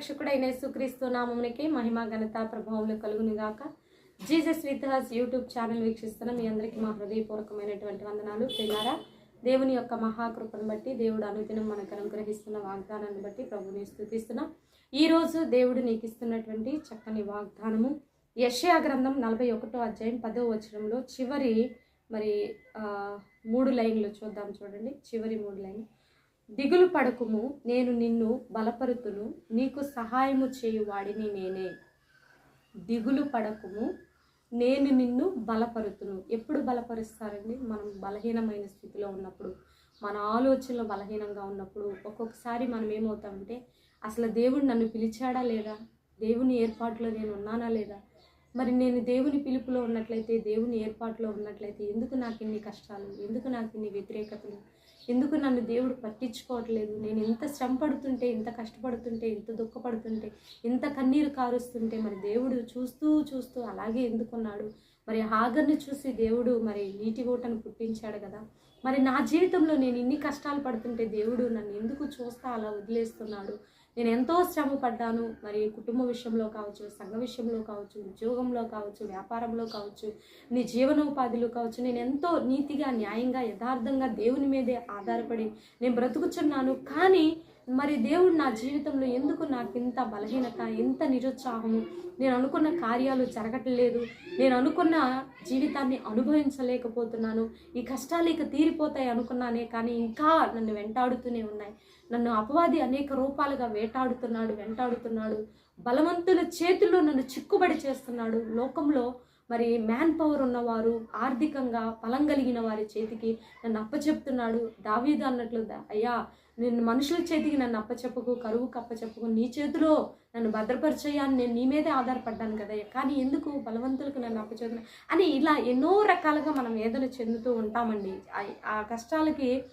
రక్షకుడైన సుక్రీస్తు నామమునికి మహిమ ఘనత ప్రభావం కలుగునిగాక. Jesus with us YouTube channel వీక్షిస్తున్న మీ అందరికీ మా హృదయపూర్వకమైనటువంటి వందనాలు. పిల్లారా దేవుని యొక్క మహాకృపను బట్టి దేవుడు అనుదినం మనకు అనుగ్రహిస్తున్న వాగ్దానాన్ని బట్టి ప్రభుని స్థుతిస్తున్నాం ఈరోజు దేవుడు నీకు ఇస్తున్నటువంటి చక్కని వాగ్దానము యషయా గ్రంథం నలభై ఒకటో అధ్యాయం పదో వచనంలో చివరి మరి మూడు లైన్లు చూద్దాం చూడండి. చివరి మూడు లైన్ దిగులు పడకుము నేను నిన్ను బలపరుతును నీకు సహాయము చేయువాడిని నేనే. దిగులు పడకుము నేను నిన్ను బలపరుతును. ఎప్పుడు బలపరుస్తారండి? మనం బలహీనమైన స్థితిలో ఉన్నప్పుడు మన ఆలోచనలు బలహీనంగా ఉన్నప్పుడు ఒక్కొక్కసారి మనం ఏమవుతామంటే అసలు దేవుడు నన్ను పిలిచాడా లేదా? దేవుని ఏర్పాటులో నేను ఉన్నానా లేదా? మరి నేను దేవుని పిలుపులో ఉన్నట్లయితే దేవుని ఏర్పాటులో ఉన్నట్లయితే ఎందుకు నాకు ఇన్ని కష్టాలు? ఎందుకు నాకు ఇన్ని వ్యతిరేకతలు? ఎందుకు నన్ను దేవుడు పట్టించుకోవట్లేదు? నేను ఎంత శ్రమ పడుతుంటే ఎంత కష్టపడుతుంటే ఎంత దుఃఖపడుతుంటే ఎంత కన్నీరు కారుస్తుంటే మరి దేవుడు చూస్తూ చూస్తూ అలాగే ఎందుకున్నాడు? మరి హాగర్ని చూసి దేవుడు మరి నీటి ఓటను పుట్టించాడు కదా. మరి నా జీవితంలో నేను ఇన్ని కష్టాలు పడుతుంటే దేవుడు నన్ను ఎందుకు చూస్తా అలా వదిలేస్తున్నాడు? నేను ఎంతో శ్రమ పడ్డాను మరి కుటుంబ విషయంలో కావచ్చు సంఘ విషయంలో కావచ్చు ఉద్యోగంలో కావచ్చు వ్యాపారంలో కావచ్చు నీ జీవనోపాధిలో కావచ్చు నేను ఎంతో నీతిగా న్యాయంగా యథార్థంగా దేవుని మీదే ఆధారపడి నేను బ్రతుకుచున్నాను. కానీ మరి దేవుడు నా జీవితంలో ఎందుకు నాకు ఇంత బలహీనత ఎంత నిరుత్సాహము? నేను అనుకున్న కార్యాలు జరగట్లేదు. నేను అనుకున్న జీవితాన్ని అనుభవించలేకపోతున్నాను. ఈ కష్టాలు ఇక తీరిపోతాయి అనుకున్నానే కానీ ఇంకా నన్ను వెంటాడుతూనే ఉన్నాయి. నన్ను అపవాది అనేక రూపాలుగా వేటాడుతున్నాడు వెంటాడుతున్నాడు. బలవంతుల చేతుల్లో నన్ను చిక్కుబడి చేస్తున్నాడు. లోకంలో మరి మ్యాన్ పవర్ ఉన్నవారు ఆర్థికంగా బలం కలిగిన వారి చేతికి నన్ను అప్పచెప్తున్నాడు. దావీదు అన్నట్లు అయ్యా నేను మనుషుల చేతికి నన్ను అప్పచెప్పకు కరువు కప్పచెప్పుకు నీ చేతిలో నన్ను భద్రపరిచేయాన్ని నేను నీ మీదే ఆధారపడ్డాను కదా. కానీ ఎందుకు బలవంతులకు నన్ను అప్పచెప్పిన అని ఇలా ఎన్నో రకాలుగా మనం వేదన చెందుతూ ఉంటామండి. ఆ- ఆ కష్టాలకి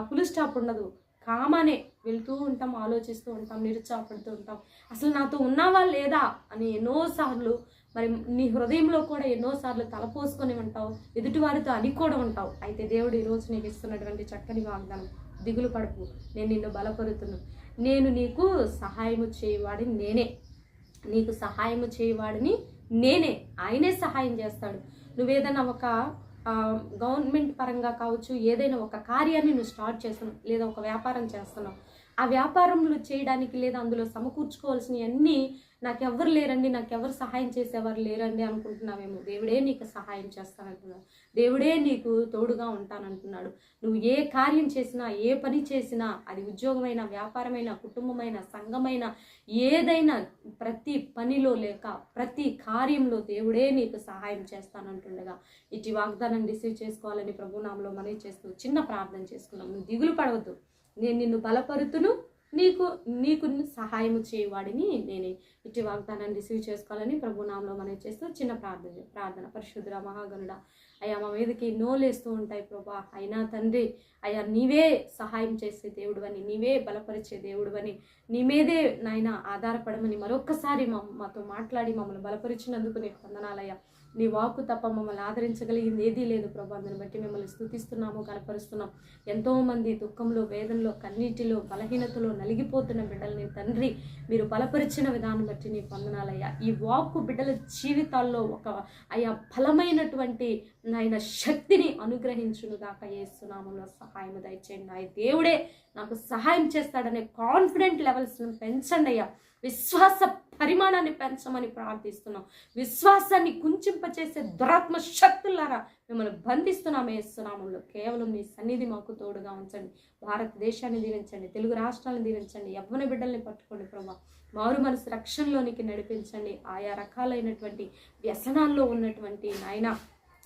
ఫుల్ స్టాప్ ఉండదు. కామానే వెళ్తూ ఉంటాం ఆలోచిస్తూ ఉంటాం నిరుత్సాహపడుతూ ఉంటాం. అసలు నాతో ఉన్నావా లేదా అని ఎన్నోసార్లు మరి నీ హృదయంలో కూడా ఎన్నోసార్లు తలపోసుకొని ఉంటావు ఎదుటివారితో అని కూడా ఉంటావు. అయితే దేవుడు ఈరోజు నీకు ఇస్తున్నటువంటి చక్కని వాగ్దానం. దిగులు పడకు. నేను నిన్ను బలపరుతును. నేను నీకు సహాయము చేయవాడిని నేనే. నీకు సహాయము చేయవాడిని నేనే. ఆయనే సహాయం చేస్తాడు. నువ్వేదైనా ఒక గవర్నమెంట్ పరంగా కావచ్చు ఏదైనా ఒక కార్యాన్ని నువ్వు స్టార్ట్ చేస్తున్నావు లేదా ఒక వ్యాపారం చేస్తున్నావు. ఆ వ్యాపారంలో చేయడానికి లేదా అందులో సమకూర్చుకోవాల్సినవి అన్నీ నాకెవ్వరు లేరండి నాకెవరు సహాయం చేసేవారు లేరండి అనుకుంటున్నావేమో. దేవుడే నీకు సహాయం చేస్తానంటున్నాడు. దేవుడే నీకు తోడుగా ఉంటానంటున్నాడు. నువ్వు ఏ కార్యం చేసినా ఏ పని చేసినా అది ఉద్యోగమైన వ్యాపారమైన కుటుంబమైన సంఘమైన ఏదైనా ప్రతి పనిలో లేక ప్రతి కార్యంలో దేవుడే నీకు సహాయం చేస్తానంటుండగా ఇటు వాగ్దానం రిసీవ్ చేసుకోవాలని ప్రభునామంలో మనవి చేస్తూ చిన్న ప్రార్థన చేసుకున్నాం నువ్వు దిగులు పడవద్దు. నేను నిన్ను బలపరుతును నీకు నీకు సహాయము చేయవాడిని నేను. ఇటు వాగ్దానాన్ని రిసీవ్ చేసుకోవాలని ప్రభునామంలో మనం చేస్తూ? చిన్న ప్రార్థన ప్రార్థన. పరిశుద్ధుర మహాగనుడ అయ్యా మా మీదకి నోలేస్తూ ఉంటాయి ప్రభా. అయినా తండ్రి అయ్యా నీవే సహాయం చేసే దేవుడువని నీవే బలపరిచే దేవుడువని నీ మీదే నాయన ఆధారపడమని మరొక్కసారి మా మాతో మాట్లాడి మమ్మల్ని బలపరిచినందుకు నీకు వందనాలయ్యా నీ వాక్కు తప్ప మమ్మల్ని ఆదరించగలిగింది ఏదీ లేదు ప్రభా. మీరు బట్టి మిమ్మల్ని స్థుతిస్తున్నాము కనపరుస్తున్నాం. ఎంతోమంది దుఃఖంలో వేదనలో కన్నీటిలో బలహీనతలో నలిగిపోతున్న బిడ్డల్ని తండ్రి మీరు బలపరిచిన విధానం బట్టి నీ పొందనాలయ్యా ఈ వాక్కు బిడ్డల జీవితాల్లో ఒక అయ్యా బలమైనటువంటి నాయన శక్తిని అనుగ్రహించును దాకా ఏసునామంలో సహాయం దయచేయండి. నా దేవుడే నాకు సహాయం చేస్తాడనే కాన్ఫిడెంట్ లెవెల్స్ని పెంచండి అయ్యా. విశ్వాస పరిమాణాన్ని పెంచమని ప్రార్థిస్తున్నాం. విశ్వాసాన్ని కుంచింపచేసే దురాత్మ శక్తులారా మిమ్మల్ని బంధిస్తున్నాం వేస్తున్నాములో కేవలం మీ సన్నిధి మాకు తోడుగా ఉంచండి. భారతదేశాన్ని దీవించండి. తెలుగు రాష్ట్రాలను దీవించండి. యవ్వన బిడ్డల్ని పట్టుకోండి ప్రభా. మారు మనసు రక్షణలోనికి నడిపించండి. ఆయా రకాలైనటువంటి వ్యసనాల్లో ఉన్నటువంటి నాయన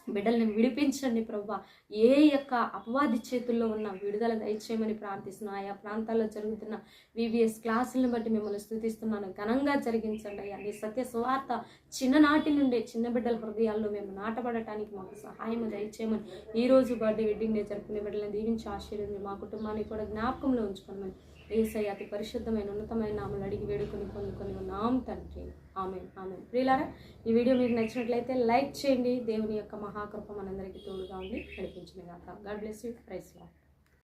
బిడ్డల్ని విడిపించండి ప్రభా. ఏ యొక్క అపవాది చేతుల్లో ఉన్న విడుదల దయచేయమని ప్రార్థిస్తున్నాను ఆయా ప్రాంతాల్లో జరుగుతున్న వివిఎస్ క్లాసులను బట్టి మిమ్మల్ని స్థుతిస్తున్నాను. ఘనంగా జరిగించండి అయ్యా. నీ సత్య స్వార్త చిన్ననాటి నుండే చిన్న బిడ్డల హృదయాల్లో మేము నాటబడటానికి మాకు సహాయం దయచేయమని ఈ రోజు బర్త్డే వెడ్డింగ్ డే జరుపుకునే బిడ్డలను దీవించి ఆశీర్వదించి మా కుటుంబాన్ని కూడా జ్ఞాపకంలో ఉంచుకోమని ఏసై అతి పరిశుద్ధమైన ఉన్నతమైన నామలు అడిగి వేడుకొని పొందుకొని ఉన్నాం తండ్రి. ఆమె ఆమె ప్రియులారా ఈ వీడియో మీకు నచ్చినట్లయితే లైక్ చేయండి. దేవుని యొక్క మహాకృప మనందరికీ తోడుగా ఉండి నడిపించిన గాక God bless you. Praise Lord.